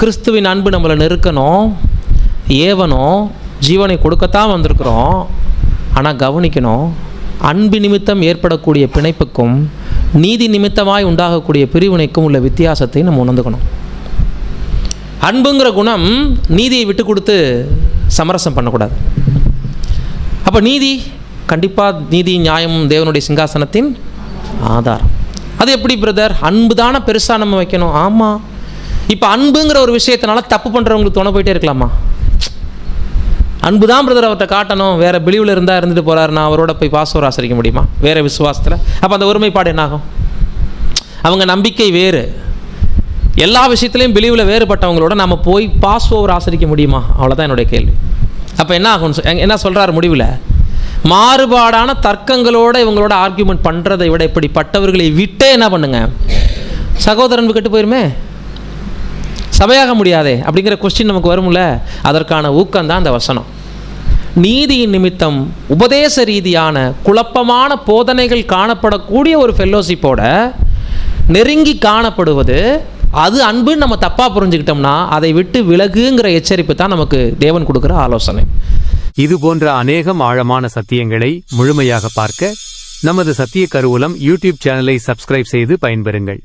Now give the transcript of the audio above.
கிறிஸ்துவின் அன்பு நம்மளை நெருக்கணும் ஏவணும் ஜீவனை கொடுக்கத்தான் வந்திருக்கிறோம். ஆனால் கவனிக்கணும் அன்பு நிமித்தம் ஏற்படக்கூடிய பிணைப்புக்கும் நீதி நிமித்தமாய் உண்டாகக்கூடிய பிரிவினைக்கும் உள்ள வித்தியாசத்தை நம்ம உணர்ந்துக்கணும். அன்புங்கிற குணம் நீதியை விட்டு கொடுத்து சமரசம் பண்ணக்கூடாது. அப்போ நீதி கண்டிப்பாக நீதி நியாயம் தேவனுடைய சிங்காசனத்தின் ஆதாரம். அது எப்படி பிரதர்? அன்பு தானே பெருசாக நம்ம வைக்கணும். ஆமாம் இப்போ அன்புங்கிற ஒரு விஷயத்தினால தப்பு பண்ணுறவங்களுக்கு தோண போயிட்டே இருக்கலாமா? அன்பு தான் பிரதர் அவர்கிட்ட காட்டணும். வேறு பிலிவில் இருந்தால் இருந்துட்டு போகிறாரு நான் அவரோட போய் பாஸ்வர் ஆசரிக்க முடியுமா? வேறு விசுவாசத்தில். அப்போ அந்த ஒருமைப்பாடு என்னாகும்? அவங்க நம்பிக்கை வேறு. எல்லா விஷயத்துலையும் பிலிவில் வேறுபட்டவங்களோட நம்ம போய் பாஸ் ஓவர் ஆசரிக்க முடியுமா? அவ்வளோதான் என்னுடைய கேள்வி. அப்போ என்ன ஆகும் என்ன சொல்கிறார் முடிவில்? மாறுபாடான தர்க்கங்களோட இவங்களோட ஆர்கியூமெண்ட் பண்ணுறதை விட இப்படிப்பட்டவர்களை விட்டே என்ன பண்ணுங்க? சகோதரன் கெட்டு போயிருமே? சபையாக முடியாதே அப்படிங்கிற கொஸ்டின் நமக்கு வரும்ல? அதற்கான ஊக்கம் தான் அந்த வசனம். நீதியின் நிமித்தம் உபதேச ரீதியான குழப்பமான போதனைகள் காணப்படக்கூடிய ஒரு ஃபெல்லோஷிப்போட நெருங்கி காணப்படுவது அது அன்புன்னு நம்ம தப்பாக புரிஞ்சுக்கிட்டோம்னா அதை விட்டு விலகுங்கிற எச்சரிப்பு தான் நமக்கு தேவன் கொடுக்குற ஆலோசனை. இது போன்ற அநேகம் ஆழமான சத்தியங்களை முழுமையாக பார்க்க நமது சத்திய கருவூலம் யூடியூப் சேனலை சப்ஸ்கிரைப் செய்து பயன்பெறுங்கள்.